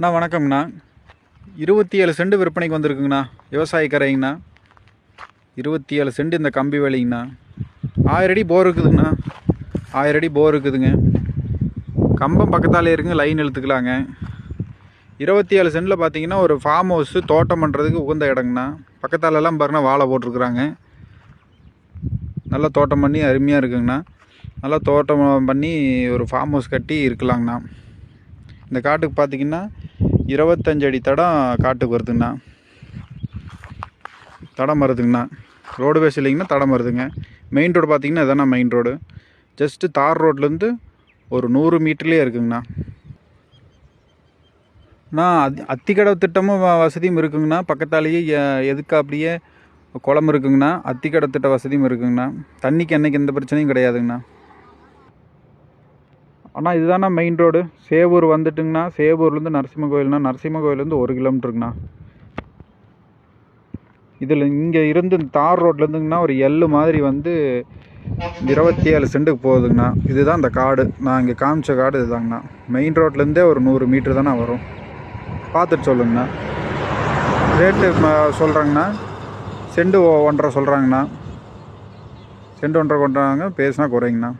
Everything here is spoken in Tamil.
அண்ணா வணக்கம்ண்ணா. இருபத்தி ஏழு செண்டு விற்பனைக்கு வந்திருக்குங்கண்ணா. விவசாய கரைங்கண்ணா. இருபத்தி ஏழு செண்டு இந்த கம்பி வேலைங்கண்ணா. ஆயிரடி போர் இருக்குதுங்கண்ணா. ஆயிரடி போர் இருக்குதுங்க. கம்பம் பக்கத்தாலே இருக்குங்க லைன் இழுத்துக்கலாங்க. இருபத்தி ஏழு சென்டில் பார்த்தீங்கன்னா ஒரு ஃபார்ம் ஹவுஸு தோட்டம் பண்ணுறதுக்கு உகந்த இடங்கண்ணா. பக்கத்தாலெல்லாம் பாருங்கன்னா வாழை போட்டிருக்குறாங்க. நல்லா தோட்டம் பண்ணி அருமையாக இருக்குங்கண்ணா. நல்லா தோட்டம் பண்ணி ஒரு ஃபார்ம் ஹவுஸ் கட்டி இருக்கலாங்கண்ணா. இந்த காட்டுக்கு பார்த்தீங்கன்னா இருபத்தஞ்சு அடி தடம் காட்டுக்கு வருதுங்கண்ணா. தடம் வருதுங்கண்ணா ரோடு பேஸ் இல்லைங்கன்னா தடம் வருதுங்க மெயின் ரோடு பார்த்தீங்கன்னா இதாண்ணா மெயின் ரோடு ஜஸ்ட்டு தார் ரோட்லேருந்து ஒரு நூறு மீட்டர்லேயே இருக்குங்கண்ணா. அண்ணா அத் அத்திக்கடவு திட்டமும் வ- வசதியும் இருக்குங்கண்ணா. பக்கத்தாலேயே எ- எதுக்கு அப்படியே குளம் இருக்குங்கண்ணா. அத்திக்கடவு திட்ட வசதியும் இருக்குங்கண்ணா. தண்ணிக்கு என்னைக்கு எந்த பிரச்சனையும் கிடையாதுங்கண்ணா. அண்ணா இதுதாண்ணா மெயின் ரோடு சேவூர் வந்துட்டுங்கண்ணா. சேவூர்லேருந்து நரசிம்ம கோயில்ண்ணா நரசிம்ம கோயிலேருந்து ஒரு கிலோமீட்டருங்கண்ணா. இதில் இங்கே இருந்து இந்த தார் ரோட்லேருந்துங்கண்ணா ஒரு எள்ளு மாதிரி வந்து இருபத்தி ஏழு சென்ட்டுக்கு போகுதுங்கண்ணா. இதுதான் இந்த காடு. நான் இங்கே காமிச்ச காடு இதுதாங்கண்ணா. மெயின் ரோட்லேருந்தே ஒரு நூறு மீட்ரு தானே வரும். பார்த்துட்டு சொல்லுங்கண்ணா. ரேட்டு சொல்கிறாங்கண்ணா செண்டு ஒன்றரை சொல்கிறாங்கண்ணா செண்டு ஒன்றரை கொண்டாங்க பேசினா குறைங்கண்ணா.